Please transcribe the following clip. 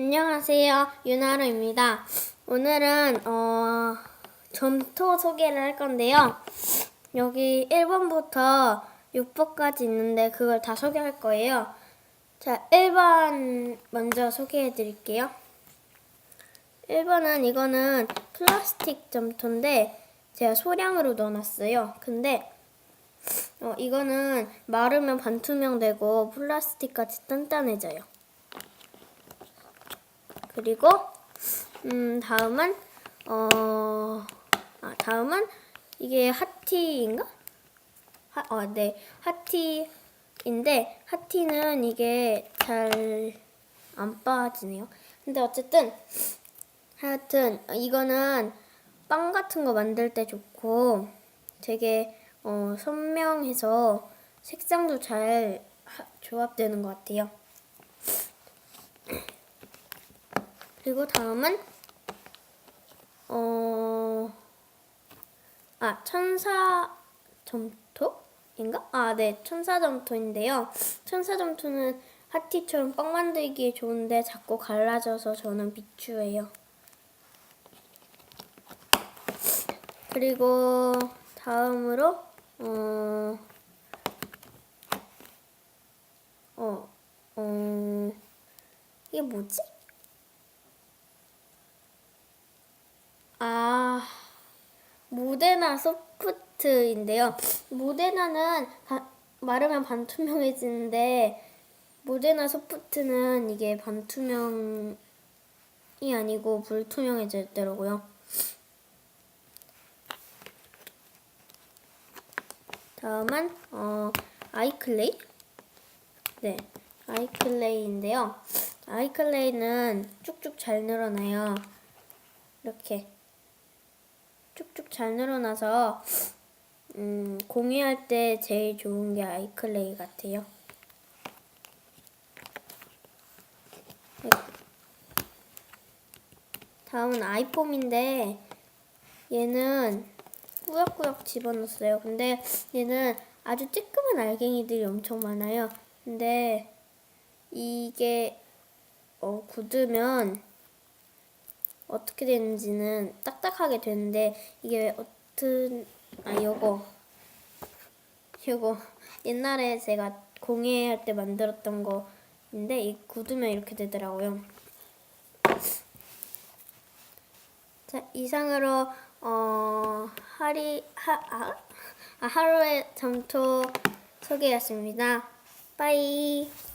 안녕하세요. 윤하루입니다. 오늘은 어, 점토 소개를 할 건데요. 여기 1번부터 6번까지 있는데 그걸 다 소개할 거예요. 자, 1번 먼저 소개해 드릴게요. 1번은 이거는 플라스틱 점토인데 제가 소량으로 넣어놨어요. 근데 어, 이거는 마르면 반투명되고 플라스틱 같이 단단해져요. 그리고 음 다음은 어 아, 다음은 이게 하티인가? 하, 어, 네 하티인데 하티는 이게 잘 안 빠지네요. 근데 어쨌든 하여튼 이거는 빵 같은 거 만들 때 좋고 되게 어, 선명해서 색상도 잘 하- 조합되는 것 같아요. 그리고 다음은 어, 아 천사 점토인가? 아, 네, 천사 점토인데요. 천사 점토는 하티처럼 빵 만들기에 좋은데 자꾸 갈라져서 저는 비추해요. 그리고 다음으로 어, 어, 어, 이게 뭐지? 아, 모데나 소프트인데요. 모데나는 바- 마르면 반투명해지는데 모데나 소프트는 이게 반투명이 아니고 불투명해지더라고요. 다음은 어, 아이클레이. 네, 아이클레이인데요. 아이클레이는 쭉쭉 잘 늘어나요. 이렇게 쭉쭉 잘 늘어나서 음, 공예할 때 제일 좋은 게 아이클레이 같아요. 네. 다음은 아이폼인데 얘는 꾸역꾸역 집어넣었어요. 근데 얘는 아주 쬐끄만 알갱이들이 엄청 많아요. 근데 이게 어, 굳으면 어떻게 되는지는 딱딱하게 되는데 이게 어떤 아 요거 요거 옛날에 제가 공예할 때 만들었던 거인데 이 굳으면 이렇게 되더라고요. 자 이상으로 어 하리 하 아, 아, 하루의 점토 소개였습니다. 빠이.